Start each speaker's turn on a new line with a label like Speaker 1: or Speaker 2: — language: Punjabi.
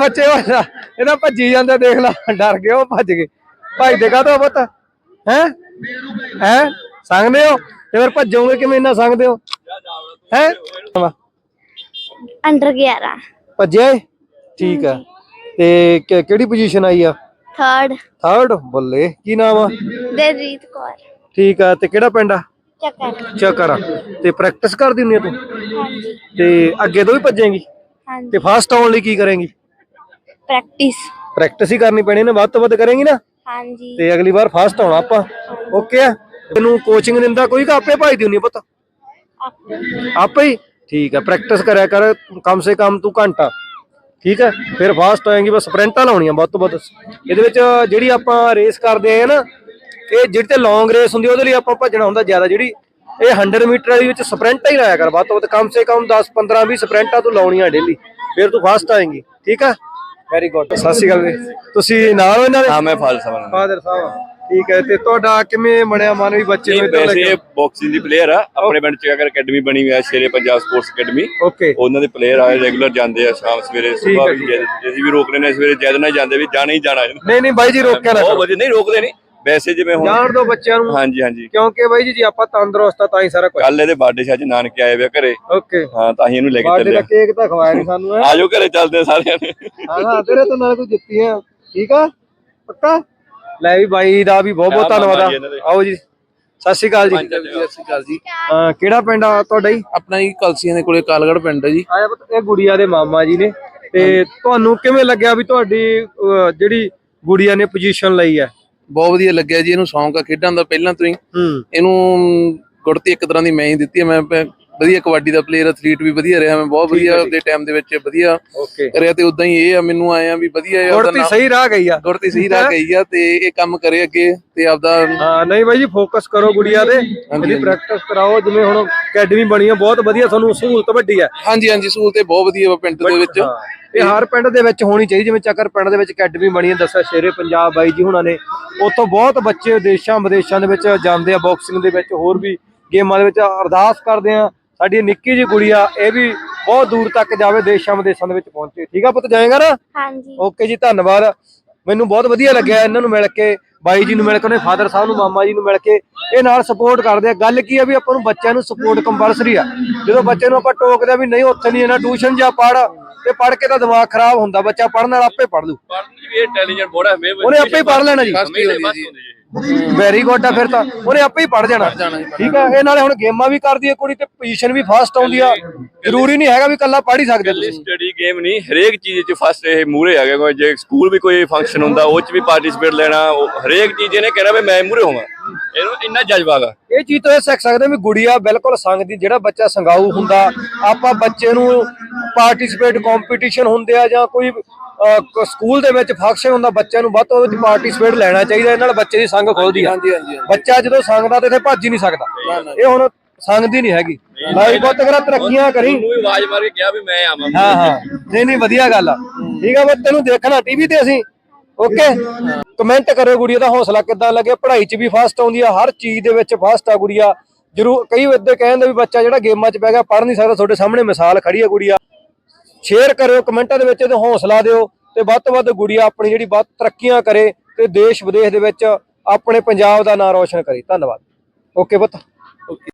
Speaker 1: ਬੱਚੇ ਉਹ ਇਹਦਾ- ਭੱਜੀ ਜਾਂਦੇ ਦੇਖ ਲੈ ਡਰ ਗਏ ਉਹ ਭੱਜ ਗਏ। ਭੱਜਦੇ ਕਾਹਤੋਂ ਪੁੱਤ? ਹੈ? ਹੈ? ਸੰਗਦੇ ਹੋ? ਤੇ ਫਿਰ ਭੱਜੋਗੇ ਕਿਵੇਂ ਇੰਨਾ ਸੰਗਦੇ ਹੋ? ਹੈ?
Speaker 2: ਅੰਡਰ 11
Speaker 1: ਭੱਜਿਆ ਏ? ਠੀਕ ਆ। ਤੇ ਕਿ- ਕਿਹੜੀ ਪੋਜੀਸ਼ਨ ਆਈ ਆ?
Speaker 2: ਥਰਡ
Speaker 1: ਥਰਡ ਬੱਲੇ ਕੀ ਨਾਮ ਆ?
Speaker 2: ਦੇਵਜੀਤ ਕੌਰ।
Speaker 1: ਠੀਕ ਆ ਤੇ ਕਿਹੜਾ ਪਿੰਡ ਆ?
Speaker 2: ਚੱਕਰ।
Speaker 1: ਚੱਕਰ ਤੇ ਪ੍ਰੈਕਟਿਸ ਕਰਦੀ ਹੁੰਦੀ ਆ ਤੂੰ?
Speaker 2: ਹਾਂਜੀ।
Speaker 1: ਤੇ ਅੱਗੇ ਤੋਂ ਵੀ ਭੱਜੇਂਗੀ?
Speaker 2: ਹਾਂਜੀ।
Speaker 1: ਤੇ ਫਾਸਟ ਆਉਣ ਲਈ ਕੀ ਕਰੇਂਗੀ?
Speaker 2: ਪ੍ਰੈਕਟਿਸ
Speaker 1: ਪ੍ਰੈਕਟਿਸ ਹੀ ਕਰਨੀ ਪੈਣੀ ਨੇ ਵੱਧ ਤੋਂ ਵੱਧ ਕਰੇਂਗੀ ਨਾ।
Speaker 2: ਹਾਂਜੀ।
Speaker 1: ਤੇ ਅਗਲੀ ਵਾਰ ਫਾਸਟ ਆਉਣਾ ਆਪਾਂ। ਓਕੇ ਆ? ਤੈਨੂੰ ਕੋਚਿੰਗ ਦਿੰਦਾ ਕੋਈ ਕਿ ਆਪੇ ਹੁੰਦੀ ਆ ਪੁੱਤ?
Speaker 2: ਆਪੇ।
Speaker 1: ਹੀ? ਠੀਕ ਹੈ ਪ੍ਰੈਕਟਿਸ ਕਰਿਆ ਕਰ ਕਮ ਸੇ ਕਮ ਤੂੰ ਘੰਟਾ। ਠੀਕ ਹੈ ਫਿਰ ਫਾਸਟ ਆਏਗੀ ਬਸ ਸਪ੍ਰਿੰਟਾਂ ਲਾਉਣੀਆਂ ਵੱਧ ਤੋਂ ਵੱਧ। ਇਹਦੇ ਵਿੱਚ ਜਿਹੜੀ ਆਪਾਂ ਰੇਸ ਕਰਦੇ ਆ ਨਾ ਇਹ ਜਿਹੜੀ ਤੇ ਲੌਂਗ ਰੇਸ ਹੁੰਦੀ ਆ, ਉਹਦੇ ਲਈ ਆਪਾਂ ਭੱਜਣਾ ਹੁੰਦਾ ਜ਼ਿਆਦਾ। ਜਿਹੜੀ ਇਹ 100 ਮੀਟਰ ਵਾਲੀ ਵਿੱਚ ਸਪ੍ਰਿੰਟਾਂ ਹੀ ਲਾਇਆ ਕਰ ਵੱਧ ਤੋਂ ਵੱਧ। ਕਮ ਸੇ ਕਮ 10 15 20 ਸਪ੍ਰਿੰਟਾਂ ਤੂੰ ਲਾਉਣੀਆਂ ਡੇਲੀ ਫਿਰ ਤੂੰ ਫਾਸਟ ਆਏਂਗੀ। ਠੀਕ ਹੈ ਵੈਰੀ ਗੁੱਡ ਸਤਿ ਸ਼੍ਰੀ ਅਕਾਲ ਜੀ। ਤੁਸੀਂ ਨਾਲ ਹੋ ਇਹਨਾਂ ਦੇ?
Speaker 3: ਹਾਂ ਮੈਂ ਫਾਲਸਾ ਵਾਲਾ
Speaker 1: ਫਾਦਰ ਸਾਹਿਬ। ਠੀਕ ਹੈ ਤੇ ਤੁਹਾਡਾ ਕਿਵੇਂ ਬਣਿਆ ਮਨ ਵੀ ਬੱਚੇ ਨੂੰ ਇੱਦਾਂ
Speaker 3: ਵੈਸੇ
Speaker 1: ਲੱਗਿਆ?
Speaker 3: ਬਾਕਸਿੰਗ ਦੀ ਪਲੇਅਰ ਆ। ਆਪਣੇ ਪਿੰਡ ਚ ਅਗਰ ਅਕੈਡਮੀ ਬਣੀ ਹੋਈ ਹੈ Shere Punjab sports academy
Speaker 1: okay
Speaker 3: ਉਹਨਾਂ ਦੇ ਪਲੇਅਰ ਆ ਰੈਗੂਲਰ ਜਾਂਦੇ ਆ ਸ਼ਾਮ ਸਵੇਰੇ ਸਵੇਰ ਜੇ ਅਸੀਂ ਵੀ ਰੋਕ ਲੈਨੇ ਸਵੇਰੇ ਜਦ ਨਾ ਜਾਂਦੇ ਵੀ ਜਾਣਾ ਹੀ ਜਾਣਾ
Speaker 1: ਨਹੀਂ ਨਹੀਂ ਬਾਈ ਜੀ ਰੋਕਿਆ ਨਾ
Speaker 3: ਬਹੁਤ
Speaker 1: ਕਰੋ।
Speaker 3: ਵਧੀਆ ਨਹੀਂ ਰੋਕਦੇ ਨਹੀਂ। ਵੈਸੇ ਜਿਵੇਂ ਹੁਣ
Speaker 1: ਜਾਣ ਦੋ ਬੱਚਿਆਂ ਨੂੰ।
Speaker 3: ਹਾਂਜੀ ਹਾਂਜੀ।
Speaker 1: ਕਿਉਂਕਿ ਬਾਈ ਜੀ ਜੇ ਆਪਾਂ ਤੰਦਰੁਸਤ ਆ ਤਾਂ ਹੀ ਸਾਰਾ ਕੁਝ
Speaker 3: ਕੱਲ ਇਹਦੇ ਬਰਥਡੇ ਸੀ ਅੱਜ ਨਾਨਕੇ ਆਏ ਵੇ ਘਰੇ।
Speaker 1: ਓਕੇ।
Speaker 3: ਹਾਂ ਤਾਂ ਹੀ ਇਹਨੂੰ ਲੈ ਕੇ
Speaker 1: ਬਾਡੇ
Speaker 3: ਚੱਲੇ
Speaker 1: ਦਾ ਕੇਕ ਤਾਂ ਖਵਾਇਆ ਨਹੀਂ ਸਾਨੂੰ
Speaker 3: ਆਜੋ ਘਰੇ ਚੱਲਦੇ ਆ ਸਾਰਿਆਂ ਨੇ।
Speaker 1: ਹਾਂ ਹਾਂ ਤੇਰੇ ਤੋਂ ਨਾਲ ਕੋਈ ਜਿੱਤੀਆਂ ਠੀਕ ਆ? ਪੱਕਾ? ਲੈ ਵੀ ਬਾਈ ਦਾ ਵੀ ਬਹੁਤ ਬਹੁਤ
Speaker 3: ਹਾਂ,
Speaker 1: ਧੰਨਵਾਦ
Speaker 3: ਮਾਮਾ ਜੀ ਇਹਨਾਂ ਦੇ।
Speaker 1: ਆ ਆਓ ਜੀ। ਸਤਿ ਸ਼੍ਰੀ ਅਕਾਲ ਜੀ।
Speaker 4: ਸਤਿ ਸ਼੍ਰੀ ਅਕਾਲ ਜੀ
Speaker 1: ਹਾਂ ਕਿਹੜਾ ਪਿੰਡ ਆ ਤੁਹਾਡਾ ਜੀ?
Speaker 4: ਆਪਣਾ ਹੀ ਕਲਸੀਆਂ ਦੇ ਕੋਲੇ ਕਾਲਗੜ ਪਿੰਡ ਹੈ ਜੀ।
Speaker 1: ਆਇਆ ਪੁੱਤ ਇਹ ਗੁੜੀਆ ਦੇ ਮਾਮਾ ਜੀ ਨੇ। ਤੇ ਤੁਹਾਨੂੰ ਕਿਵੇਂ ਲੱਗਿਆ ਵੀ ਤੁਹਾਡੀ ਅਹ, ਜਿਹੜੀ ਗੁੜੀਆ ਨੇ ਪੋਜੀਸ਼ਨ ਲਈ ਹੈ?
Speaker 4: ਬਹੁਤ ਵਧੀਆ ਲੱਗਿਆ ਜੀ ਇਹਨੂੰ ਸ਼ੌਂਕ ਆ ਖੇਡਾਂ ਦਾ ਪਹਿਲਾਂ ਤੋਂ ਹੀ।
Speaker 1: ਹੂੰ।
Speaker 4: ਇਹਨੂੰ ਗੁੜਤੀ ਇੱਕ ਤਰ੍ਹਾਂ ਦੀ ਮੈਂ ਹੀ ਦਿੱਤੀ ਹੈ ਮੈਂ ਪ- ਵਧੀਆ ਕਬੱਡੀ ਦਾ ਪਲੇਅਰ ਐਥਲੀਟ ਵੀ ਵਧੀਆ ਰਿਹਾ ਮੈਂ ਬਹੁਤ ਵਧੀਆ ਦੇ ਟਾਈਮ ਦੇ ਵਿੱਚ ਵਧੀਆ
Speaker 1: ਓਕੇ
Speaker 4: ਰਿਹਾ ਤੇ ਉਦਾਂ ਹੀ ਇਹ ਆ ਮੈਨੂੰ ਆਇਆ ਵੀ ਵਧੀਆ ਹੈ
Speaker 1: ਗੁੜਤੀ ਸਹੀ ਰਾਹ ਗਈ ਆ।
Speaker 4: ਗੁੜਤੀ ਸਹੀ ਰਾਹ ਗਈ ਆ ਤੇ ਇਹ ਕੰਮ ਕਰੇ ਅੱਗੇ ਤੇ ਆਪਦਾ
Speaker 1: ਹਾਂ ਨਹੀਂ ਬਾਈ ਜੀ ਫੋਕਸ ਕਰੋ ਗੁੜੀਆ ਤੇ ਇਹਦੀ ਪ੍ਰੈਕਟਿਸ ਕਰਾਓ ਜਿਵੇਂ ਹੁਣ ਅਕੈਡਮੀ ਬਣੀ ਆ ਬਹੁਤ ਵਧੀਆ ਤੁਹਾਨੂੰ ਸਹੂਲਤ ਵੱਡੀ ਆ।
Speaker 4: ਹਾਂਜੀ ਹਾਂਜੀ ਸਹੂਲਤ ਤੇ ਬਹੁਤ ਵਧੀਆ ਵਾ ਪਿੰਡ ਦੇ ਵਿੱਚ।
Speaker 1: ਹਾਂ, ਇਹ ਹਰ ਪਿੰਡ ਦੇ ਵਿੱਚ ਹੋਣੀ ਚਾਹੀਦੀ ਜਿਵੇਂ ਚੱਕਰ ਪਿੰਡ ਦੇ ਵਿੱਚ ਅਕੈਡਮੀ ਬਣੀ ਹੈ ਦੱਸਿਆ ਸ਼ੇਰੇ ਪੰਜਾਬ ਬਾਈ ਜੀ ਹੁਣਾਂ ਨੇ। ਉੱਥੋਂ ਬਹੁਤ ਬੱਚੇ ਦੇਸ਼ਾਂ ਵਿਦੇਸ਼ਾਂ ਦੇ ਵਿੱਚ ਜਾਂਦੇ ਆ ਬਾਕਸਿੰਗ ਦੇ ਵਿੱਚ ਹੋਰ ਵੀ ਗੇਮਾਂ ਦੇ ਵਿੱਚ ਅਰਦਾਸ ਕਰਦੇ ਆ। ਸਾਡੀ ਨਿੱਕੀ ਜਿਹੀ ਗੁੜੀਆ ਇਹ ਵੀ ਬਹੁਤ ਦੂਰ ਤੱਕ ਜਾਵੇ ਦੇਸ਼ਾਂ ਵਿਦੇਸ਼ਾਂ ਦੇ ਵਿੱਚ ਪਹੁੰਚੇ। ਠੀਕ ਆ ਪੁੱਤ ਜਾਏਗਾ ਨਾ?
Speaker 2: ਹਾਂਜੀ।
Speaker 1: ਓਕੇ ਜੀ ਧੰਨਵਾਦ। ਮੈਨੂੰ ਬਹੁਤ ਵਧੀਆ ਲੱਗਿਆ ਇਹਨਾਂ ਨੂੰ ਮਿਲ ਕੇ। ਬਾਈ ਜੀ ਨੂੰ ਮਿਲ ਕੇ ਉਹਨੇ ਫਾਦਰ ਸਾਹਿਬ ਨੂੰ ਮਾਮਾ ਜੀ ਨੂੰ ਮਿਲ ਕੇ ਇਹ ਨਾਲ ਸਪੋਰਟ ਕਰਦੇ ਆ। ਗੱਲ ਕੀ ਆ ਵੀ ਆਪਾਂ ਨੂੰ ਬੱਚਿਆਂ ਨੂੰ ਸਪੋਰਟ ਕੰਪਲਸਰੀ ਆ। ਜਦੋਂ ਬੱਚੇ ਨੂੰ ਆਪਾਂ ਟੋਕਦੇ ਆ ਵੀ ਨਹੀਂ ਉੱਥੇ ਨਹੀਂ ਇਹਨਾਂ ਟਿਊਸ਼ਨ ਜਾਂ ਪੜ ਤੇ ਪੜ ਕੇ ਤਾਂ ਦਿਮਾਗ ਖਰਾਬ ਹੁੰਦਾ ਬੱਚਾ ਪੜਨ ਨਾਲ ਆਪੇ ਪੜ ਲੂ
Speaker 3: ਪੜ੍ਹਨ ਵੀ ਇਹ ਇੰਟੈਲੀਜੈਂਟ ਬੋੜਾ ਹੈ
Speaker 1: ਉਹਨੇ ਆਪੇ ਪੜ ਲੈਣਾ ਜੀ। ਵੈਰੀ ਗੁੱਡ ਆ ਫਿਰ ਤਾਂ। ਉਹਨੇ ਆਪੇ ਹੀ ਪੜ ਜਾਣਾ। ਠੀਕ ਆ ਇਹ ਨਾਲੇ ਹੁਣ ਗੇਮਾਂ ਵੀ ਕਰਦੀ ਹੈ ਕੁੜੀ ਤੇ ਪੋਜੀਸ਼ਨ ਵੀ ਫਾਸਟ ਆਉਂਦੀ ਆ। ਜ਼ਰੂਰੀ ਨਹੀਂ ਹੈਗਾ ਵੀ ਕੱਲਾ ਪੜ ਹੀ ਸਕਦੇ ਤੁਸੀਂ।
Speaker 3: ਸਟੱਡੀ ਗੇਮ ਨਹੀਂ ਹਰੇਕ ਚੀਜ਼ 'ਚ ਫਸਟ ਇਹ ਮੂਰੇ ਆ ਗਿਆ ਕੋਈ ਜੇ ਸਕੂਲ ਵੀ ਕੋਈ ਫੰਕਸ਼ਨ ਹੁੰਦਾ ਉਹ 'ਚ ਵੀ ਪਾਰਟਿਸਿਪੇਟ ਲੈਣਾ ਹਰੇਕ ਚੀਜ਼ ਇਹਨੇ ਕਹਿਣਾ ਵੀ ਮੈਂ ਮੂਰੇ ਹੋਵਾਂ। ਇਹਨੂੰ ਇੰਨਾ ਜਜ਼ਬਾ ਗਾ
Speaker 1: ਇਹ ਚੀਜ਼ ਤੋਂ ਇਹ ਸਿੱਖ ਸਕਦੇ ਹਾਂ ਵੀ ਗੁੜੀਆ ਬਿਲਕੁਲ ਸੰਗ ਦੀ ਜਿਹੜਾ ਬੱਚਾ ਸੰਗਾਊ ਹੁੰਦਾ ਆਪਾਂ ਬੱਚੇ ਨੂੰ ਪਾਰਟਿਸਿਪੇਟ ਕੰਪੀਟੀਸ਼ਨ ਹੁੰਦੇ ਆ ਜਾਂ ਕੋਈ ਸਕੂਲ ਦੇ ਵਿੱਚ ਫੰਕਸ਼ਨ ਹੁੰਦਾ ਬੱਚਿਆਂ ਨੂੰ ਵੱਧ ਤੋਂ ਵੱਧ ਪਾਰਟਿਸਿਪੇਟ ਲੈਣਾ ਚਾਹੀਦਾ ਇਹਨਾਂ ਨਾਲ ਬੱਚੇ ਦੀ ਸੰਗ ਖੁੱਲਦੀ ਆ। ਬੱਚਾ ਜਦੋਂ ਸੰਗਦਾ ਤੇ ਇੱਥੇ ਭੱਜ ਹੀ ਨਹੀਂ ਸਕਦਾ। ਇਹ ਹੁਣ ਸੰਗਦੀ ਨਹੀਂ ਹੈਗੀ। ਲਾਈ ਬਹੁਤ ਤਗੜਾ ਤਰੱਕੀਆਂ ਕਰੀ।
Speaker 3: ਵੀ ਆਵਾਜ਼ ਮਾਰ ਕੇ ਕਿਹਾ ਵੀ ਮੈਂ ਆਵਾਂ।
Speaker 1: ਹਾਂ ਹਾਂ। ਨਹੀਂ ਨਹੀਂ ਵਧੀਆ ਗੱਲ ਆ। ਠੀਕ ਆ ਬਸ ਤੈਨੂੰ ਦੇਖਣਾ ਟੀਵੀ ਤੇ ਅਸੀਂ। ਓਕੇ ਕਮੈਂਟ ਕਰਿਓ ਗੁੜੀਆ ਦਾ ਹੌਸਲਾ ਕਿੱਦਾਂ ਲੱਗਿਆ? ਪੜ੍ਹਾਈ 'ਚ ਵੀ ਫਸਟ ਆਉਂਦੀ ਆ ਹਰ ਚੀਜ਼ ਦੇ ਵਿੱਚ ਫਸਟ ਆ ਗੁੜੀਆ। ਜਰੂਰ ਕਈ ਇੱਦਾਂ ਕਹਿੰਦੇ ਵੀ ਬੱਚਾ ਜਿਹੜਾ ਗੇਮਾਂ 'ਚ ਪੈ ਗਿਆ ਪੜ੍ਹ ਨਹੀਂ ਸਕਦਾ ਤੁਹਾਡੇ ਸਾਹਮਣੇ ਮਿਸਾਲ ਖੜੀ ਆ ਗੁੜੀਆ। ਸ਼ੇਅਰ ਕਰਿਓ, ਕਮੈਂਟਾਂ ਦੇ ਵਿੱਚ ਇਹਨੂੰ ਹੌਸਲਾ ਦਿਓ ਤੇ ਵੱਧ ਤੋਂ ਵੱਧ ਗੁੜੀਆ ਆਪਣੀ ਜਿਹੜੀ ਵੱਧ ਤਰੱਕੀਆਂ ਕਰੇ ਤੇ ਦੇਸ਼ ਵਿਦੇਸ਼ ਦੇ ਵਿੱਚ ਆਪਣੇ ਪੰਜਾਬ ਦਾ ਨਾਂ ਰੋਸ਼ਨ ਕਰੇ। ਧੰਨਵਾਦ। ਓਕੇ ਪੁੱਤ।